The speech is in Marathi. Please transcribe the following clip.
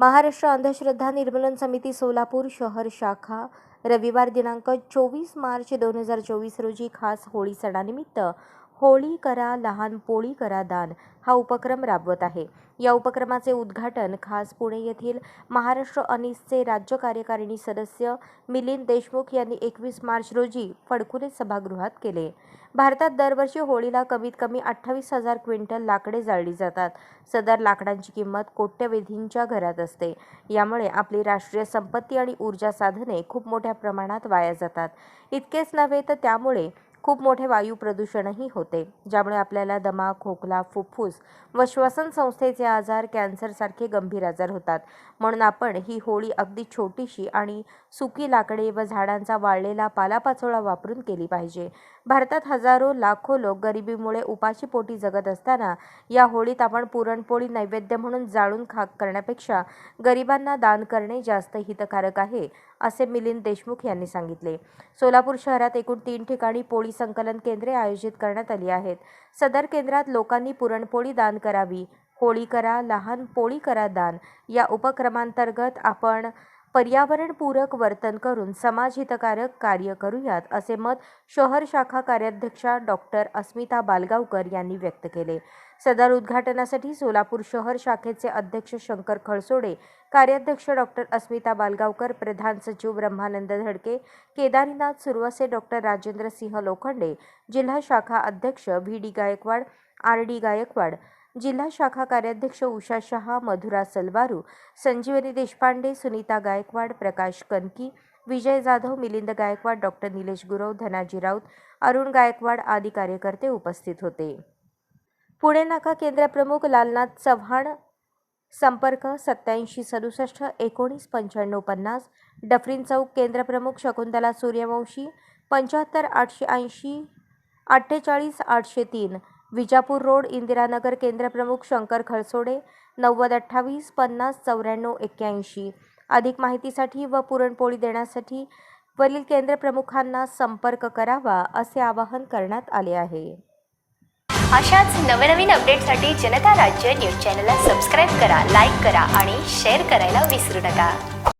महाराष्ट्र अंधश्रद्धा निर्मूलन समिती सोलापूर शहर शाखा. रविवार दिनांक चोवीस मार्च दोन हजार चोवीस रोजी खास होळी सणानिमित्त होळी करा लहान पोळी करा दान. हा उपक्रम राबवत आहे. या उपक्रमाचे उद्घाटन खास पुणे येथील महाराष्ट्र अनिसचे राज्य कार्यकारिणी सदस्य मिलिंद देशमुख यांनी एकवीस मार्च रोजी फडकुले सभागृहात केले. भारतात दरवर्षी होळीला कमीत कमी अठ्ठावीस हजार क्विंटल लाकडे जाळली जातात. सदर लाकडांची किंमत कोट्यवधींच्या घरात असते. यामुळे आपली राष्ट्रीय संपत्ती आणि ऊर्जा साधने खूप मोठ्या प्रमाणात वाया जातात. इतकेच नव्हे तर त्यामुळे खूप मोठे वायू प्रदूषणही होते ज्यामुळे आपल्याला दमा खोकला फुफ्फुस व श्वसन संस्थेचे आजार कॅन्सरसारखे गंभीर आजार होतात. म्हणून आपण ही होळी अगदी छोटीशी आणि सुकी लाकडे व झाडांचा वाळलेला पालापाचोळा वापरून केली पाहिजे. भारतात हजारो लाखो लोक गरिबीमुळे उपाशी पोटी जगत असताना या होळीत आपण पुरणपोळी नैवेद्य म्हणून जाळून खा करण्यापेक्षा गरिबांना दान करणे जास्त हितकारक आहे असे मिलिंद देशमुख यांनी सांगितले. सोलापूर शहरात एकूण तीन ठिकाणी पोळी संकलन केंद्रे आयोजित करण्यात आली आहेत. सदर केंद्रात लोकांनी पुरणपोळी दान करावी होळी करा लहान पोळी करा दान. या उपक्रमांतर्गत आपण पर्यावरणपूरक वर्तन करून समाजहितकारक कार्य करूयात असे मत शहर शाखा कार्याध्यक्षा डॉक्टर अस्मिता बालगावकर यांनी व्यक्त केले. सदर उद्घाटनासाठी सोलापूर शहर शाखेचे अध्यक्ष शंकर खळसोडे कार्याध्यक्ष डॉक्टर अस्मिता बालगावकर प्रधान सचिव ब्रह्मानंद धडके केदारीनाथ सुरवसे डॉक्टर राजेंद्र सिंह लोखंडे जिल्हा शाखा अध्यक्ष V D Gaikwad R D Gaikwad जिल्हा शाखा कार्याध्यक्ष उषा शहा मधुरा सलवारू संजीवनी देशपांडे सुनीता गायकवाड प्रकाश कनकी विजय जाधव मिलिंद गायकवाड डॉक्टर निलेश गुरव धनाजी राऊत अरुण गायकवाड आदी कार्यकर्ते उपस्थित होते. पुणे नाका केंद्रप्रमुख लालनाथ चव्हाण संपर्क सत्याऐंशी सदुसष्ट एकोणीस पंच्याण्णव पन्नास डफरीन चौक केंद्रप्रमुख शकुंतला सूर्यवंशी पंच्याहत्तर आठशे ऐंशी अठ्ठेचाळीस आठशे तीन विजापूर रोड इंदिरानगर केंद्रप्रमुख शंकर खळसोडे नव्वद अठ्ठावीस पन्नास चौऱ्याण्णव एक्क्याऐंशी. अधिक माहितीसाठी व पुरणपोळी देण्यासाठी वरील केंद्रप्रमुखांना संपर्क करावा असे आवाहन करण्यात आले आहे. अशाच नवनवीन अपडेटसाठी जनता राज्य न्यूज चॅनलला सबस्क्राईब करा लाईक करा आणि शेअर करायला विसरू नका.